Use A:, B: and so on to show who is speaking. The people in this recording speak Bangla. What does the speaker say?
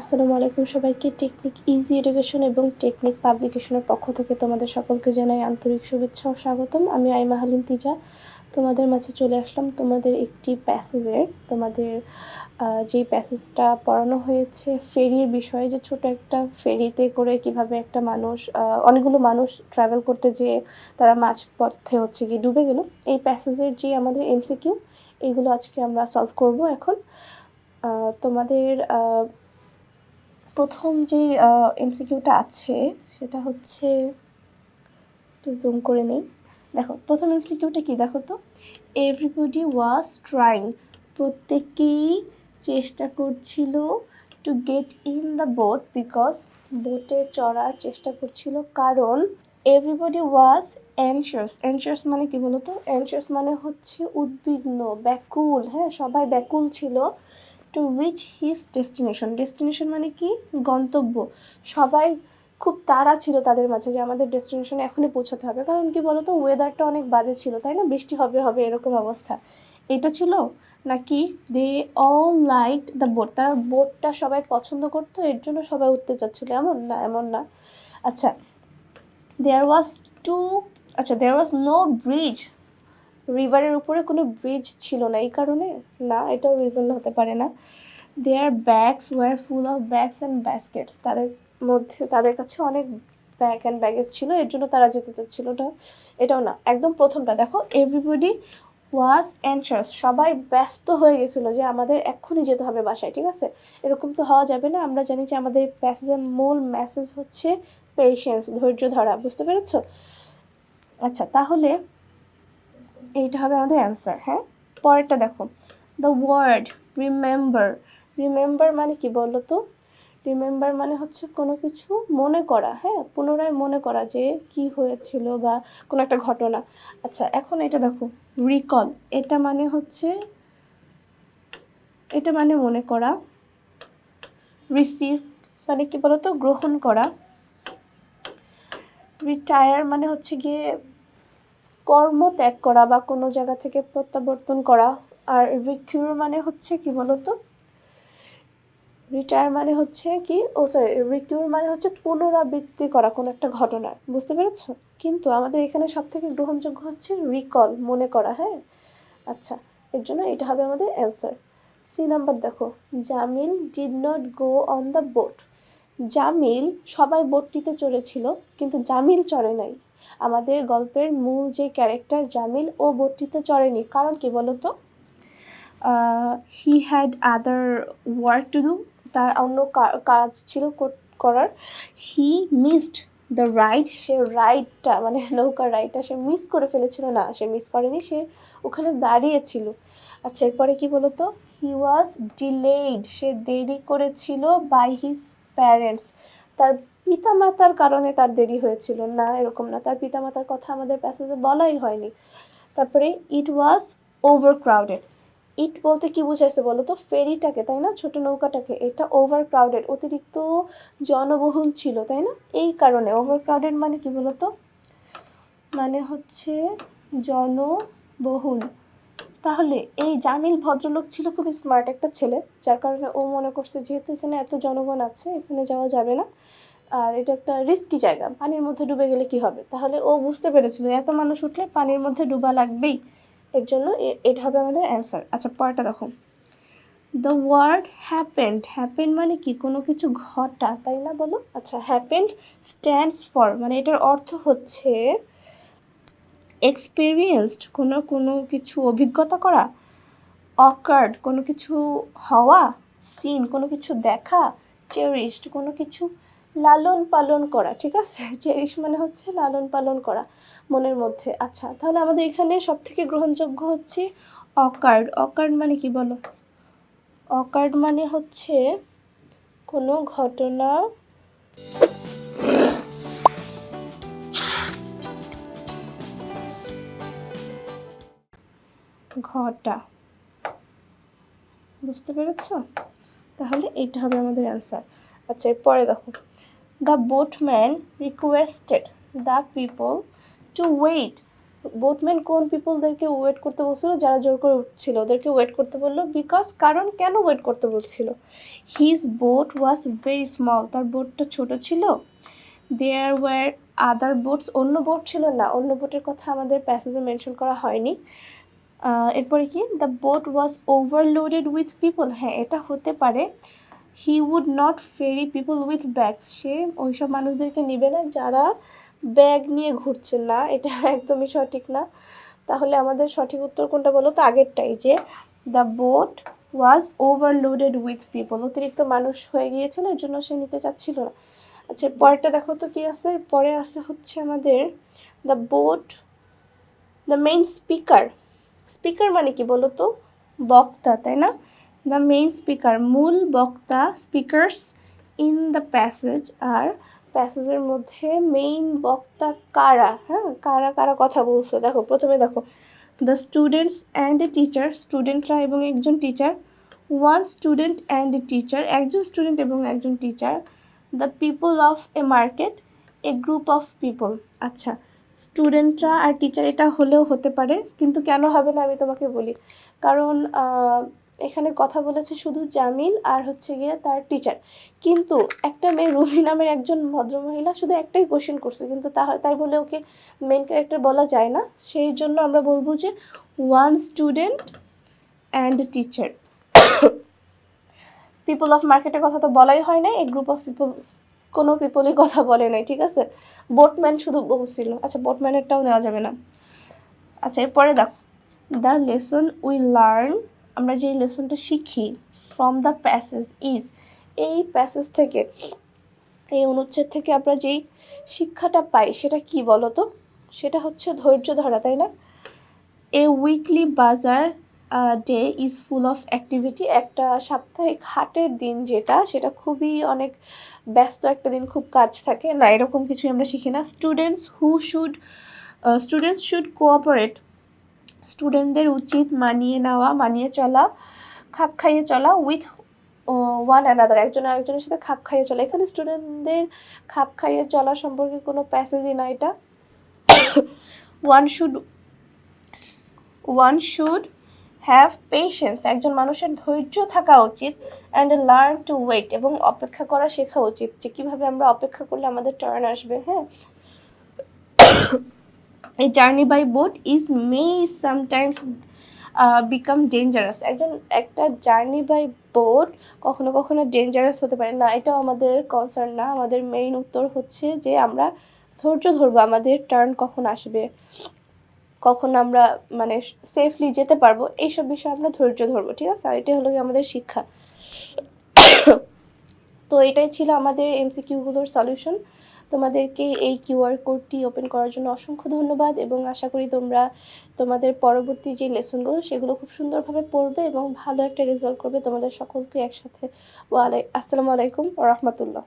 A: আসসালামু আলাইকুম সবাইকে। টেকনিক ইজি এডুকেশন এবং টেকনিক পাবলিকেশনের পক্ষ থেকে তোমাদের সকলকে জানাই আন্তরিক শুভেচ্ছা ও স্বাগতম। আমি আইমা হালিম তিজা। তোমাদের মাঝে চলে আসলাম তোমাদের একটি প্যাসেজের তোমাদের যেই প্যাসেজটা পড়ানো হয়েছে ফেরির বিষয়ে, যে ছোট একটা ফেরিতে করে কীভাবে একটা মানুষ অনেকগুলো মানুষ ট্রাভেল করতে যেয়ে তারা মাঝপথে হচ্ছে কি ডুবে গেল। এই প্যাসেজের যে আমাদের এমসিকিউ এইগুলো আজকে আমরা সলভ করব এখন। তোমাদের প্রথম যে এমসিকিউটা আছে, সেটা হচ্ছে একটু জুম করে নেই। দেখো, প্রথম এমসিকিউটা কি দেখো তো? এভরিবডি ওয়াজ ট্রাইং প্রত্যেকেই চেষ্টা করছিল to get in the boat because বোটে চড়ার চেষ্টা করছিল। কারণ এভরিবডি ওয়াজ অ্যানশিয়াস অ্যানশিয়াস মানে কি বলতো? অ্যানশিয়াস মানে হচ্ছে উদ্বিগ্ন, ব্যাকুল হ্যাঁ সবাই ব্যাকুল ছিল। To reach his destination destination মানে কি? গন্তব্য। সবাই খুব তাড়া ছিল তাদের মাঝে যে আমাদের ডেস্টিনেশনে এখনই পৌঁছাতে হবে। কারণ কি বলতো ওয়েদারটা অনেক বাজে ছিল, তাই না? বৃষ্টি হবে হবে, এরকম অবস্থা। এটা ছিল নাকি they all like the boat তারা বোটটা সবাই পছন্দ করতো, এর জন্য সবাই উঠতে চাচ্ছিল। এমন না এমন না। আচ্ছা দেয়ার ওয়াজ টু আচ্ছা দেয়ার ওয়াজ নো ব্রিজ রিভারের উপরে কোনো ব্রিজ ছিল না, এই কারণে? না, এটাও রিজন হতে পারে না। Their bags were full of bags and baskets তাদের মধ্যে, তাদের কাছে অনেক ব্যাগ অ্যান্ড ব্যাগেজ ছিল, এর জন্য তারা যেতে চাচ্ছিল না। এটাও না, একদম প্রথমটা। দেখো এভরিবডি ওয়াজ অ্যানসার্স সবাই ব্যস্ত হয়ে গেছিল যে আমাদের এক্ষুনি যেতে হবে বাসায়, ঠিক আছে? এরকম তো হওয়া যাবে না। আমরা জানি যে আমাদের প্যাসেজের মূল মেসেজ হচ্ছে পেশেন্স ধৈর্য ধরা, বুঝতে পেরেছ? আচ্ছা তাহলে এইটা হবে আমাদের অ্যান্সার হ্যাঁ? পরেরটা দেখো। দ্য ওয়ার্ড রিমেম্বার রিমেম্বার মানে কি বলো তো রিমেম্বার মানে হচ্ছে কোনো কিছু মনে করা হ্যাঁ? পুনরায় মনে করা যে কি হয়েছিল বা কোনো একটা ঘটনা। আচ্ছা এখন এটা দেখো। রিকল এটা মানে হচ্ছে, এটা মানে মনে করা। রিসিভ মানে কি বলতো? গ্রহণ করা। রিটায়ার মানে হচ্ছে গিয়ে কর্ম ত্যাগ করা বা কোনো জায়গা থেকে প্রত্যাবর্তন করা। আর রিকিউর মানে হচ্ছে কি বলতো? রিটায়ার মানে হচ্ছে কি? ও সরি রিকিউর মানে হচ্ছে পুনরাবৃত্তি করা কোনো একটা ঘটনার বুঝতে পেরেছ? কিন্তু আমাদের এখানে সব থেকে গ্রহণযোগ্য হচ্ছে রিকল মনে করা হ্যাঁ? আচ্ছা এর জন্য এটা হবে আমাদের অ্যান্সার সি নাম্বার দেখো। Jamil did not go on the boat Jamil সবাই বোটটিতে চড়েছিল, কিন্তু জামিল চড়ে নাই। আমাদের গল্পের মূল যে ক্যারেক্টার জামিল, ও বোটটিতে চড়েনি। কারণ কি বলতো? He had other work to do তার অন্য কাজ ছিল কর- করার। হি মিসড দ্য রাইড সে রাইডটা মানে নৌকার রাইডটা সে মিস করে ফেলেছিল। না, সে মিস করেনি, সে ওখানে দাঁড়িয়েছিল। আচ্ছা এরপরে কি বলতো? হি ওয়াজ ডিলেইড সে দেরি করেছিল বাই হিজ প্যারেন্টস তার পিতামাতার কারণে তার দেরি হয়েছিল। না, এরকম না। তার পিতামাতার কথা আমাদের প্যাসেজে বলাই হয়নি। তারপরে ইট ওয়াজ ওভার ক্রাউডেড ইট বলতে কি বুঝাইছে বলো তো? ফেরিটাকে, তাই না? ছোট নৌকাটাকে। এটা ওভার ক্রাউডেড অতিরিক্ত জনবহুল ছিল, তাই না? এই কারণে। ওভার ক্রাউডেড মানে কি বলো তো? মানে হচ্ছে জনবহুল। তাহলে এই জামিল ভদ্রলোক ছিল খুবই স্মার্ট একটা ছেলে, যার কারণে ও মনে করছে, যেহেতু এখানে এত জনগণ আছে, এখানে যাওয়া যাবে না। আর এটা একটা রিস্কি জায়গা, পানির মধ্যে ডুবে গেলে কি হবে? তাহলে ও বুঝতে পেরেছিল, এত মানুষ উঠলে পানির মধ্যে ডুবা লাগবেই। এর জন্য এটা হবে আমাদের অ্যান্সার আচ্ছা পরেরটা দেখো। দ্য ওয়ার্ড হ্যাপেন্ড হ্যাপেন মানে কি? কোনো কিছু ঘটা, তাই না বলো? আচ্ছা হ্যাপেন্ড স্ট্যান্ডস ফর মানে এটার অর্থ হচ্ছে এক্সপিরিয়েন্সড কোনো কোনো কিছু অভিজ্ঞতা করা অকার্ড কোনো কিছু হওয়া সিন কোনো কিছু দেখা চেরিশড কোনো কিছু লালন পালন করা, ঠিক আছে? চেরিশ মানে হচ্ছে লালন পালন করা মনের মধ্যে। আচ্ছা তাহলে আমাদের এখানে সব থেকে গ্রহণযোগ্য হচ্ছে অকার্ড। অকার্ড মানে কি বলো? অকার্ড মানে হচ্ছে কোনো ঘটনা ঘটা। বুঝতে পেরেছ? তাহলে এইটা হবে আমাদের অ্যান্সার। আচ্ছা এরপরে দেখো। The boatman requested the people to wait boatman কোন পিপলদেরকে ওয়েট করতে বলছিল? যারা জোর করে উঠছিল, ওদেরকে ওয়েট করতে বলল। বিকজ কারণ কেন ওয়েট করতে বলছিল? His boat was very small তার বোটটা ছোট ছিল। দেয়ার ওয়ার আদার বোটস অন্য বোট ছিল না। অন্য বোটের কথা আমাদের প্যাসেজে মেনশন করা হয়নি। এরপরে কি? The boat was overloaded with people হ্যাঁ এটা হতে পারে। He would not ferry people with bags সে ওইসব মানুষদেরকে নেবে না, যারা ব্যাগ নিয়ে ঘুরছে। না, এটা একদমই সঠিক না। তাহলে আমাদের সঠিক উত্তর কোনটা বলো তো? আগেরটাই যে the boat was overloaded with people অতিরিক্ত মানুষ হয়ে গিয়েছিল, এর জন্য সে নিতে চাচ্ছিল না। আচ্ছা পরেরটা দেখো তো কী আছে? পরে আছে হচ্ছে আমাদের the boat the main speaker speaker মানে কি বলো তো? বক্তা, তাই না? দ্য মেইন স্পিকার মূল বক্তা স্পিকার্স ইন দ্য প্যাসেজ আর প্যাসেজের মধ্যে মেইন বক্তা কারা? হ্যাঁ কারা কারা কথা বলছে? দেখো, প্রথমে দেখো the students and a teacher স্টুডেন্টরা এবং একজন teacher one student and a teacher একজন স্টুডেন্ট এবং একজন teacher the people of a market a group of people আচ্ছা স্টুডেন্টরা আর টিচার এটা হলেও হতে পারে, কিন্তু কেন হবে না আমি তোমাকে বলি। কারণ এখানে কথা বলেছে শুধু জামিল আর হচ্ছে গিয়ে তার টিচার কিন্তু একটা মেয়ে রুবি নামের একজন ভদ্রমহিলা শুধু একটাই কোশ্চেন করছে, কিন্তু তা তাই বলে ওকে মেন ক্যারেক্টার বলা যায় না। সেই জন্য আমরা বলব যে one student and teacher people of মার্কেটের কথা তো বলাই হয় না এই গ্রুপ অফ পিপল কোনো পিপলই কথা বলে নাই, ঠিক আছে? বোটম্যান শুধু বলছিল। আচ্ছা বোটম্যানেরটাও নেওয়া যাবে না। আচ্ছা এরপরে দেখো। দ্য লেসন উই লার্ন আমরা যে লেসনটা শিখি ফ্রম দ্য প্যাসেজ ইজ এই প্যাসেজ থেকে, এই অনুচ্ছেদ থেকে আমরা যেই শিক্ষাটা পাই, সেটা কি বলো তো সেটা হচ্ছে ধৈর্য ধরা, তাই না? A weekly bazaar day is full of activity একটা সাপ্তাহিক হাটের দিন যেটা, সেটা খুবই অনেক ব্যস্ত একটা দিন, খুব কাজ থাকে। না, এরকম কিছুই আমরা শিখি না। Students who should students should cooperate স্টুডেন্টদের উচিত মানিয়ে নেওয়া, মানিয়ে চলা, খাপ খাইয়ে চলা উইথ ওয়ান অ্যানাদার একজন আরেকজনের সাথে খাপ খাইয়ে চলা। এখানে স্টুডেন্টদের খাপ খাইয়ে চলা সম্পর্কে কোনো প্যাসেজই না এটা। One should one should have patience একজন মানুষের ধৈর্য থাকা উচিত অ্যান্ড লার্ন টু ওয়েট এবং অপেক্ষা করা শেখা উচিত যে কীভাবে আমরা অপেক্ষা করলে আমাদের টার্ন আসবে হ্যাঁ? এই journey by boat is may sometimes become dangerous. একজন, একটা জার্নি বাই বোট কখনো কখনো ডেঞ্জারাস হতে পারে। না, এটাও আমাদের কনসার্ন না। আমাদের মেইন উত্তর হচ্ছে যে আমরা ধৈর্য ধরবো, আমাদের টার্ন কখন আসবে, কখন আমরা মানে সেফলি যেতে পারব, এইসব বিষয়ে আমরা ধৈর্য ধরবো, ঠিক আছে? আর এটাই হলো আমাদের শিক্ষা। তো এটাই ছিল আমাদের এমসিকিউগুলোর সলিউশন তোমাদেরকে এই কিউআর কোডটি ওপেন করার জন্য অসংখ্য ধন্যবাদ এবং আশা করি তোমরা তোমাদের পরবর্তী যে লেসনগুলো সেগুলো খুব সুন্দরভাবে পড়বে এবং ভালো একটা রেজাল্ট করবে তোমাদের সকলকে একসাথে। ওয়ালাই, আসসালামু আলাইকুম রহমতুল্লাহ।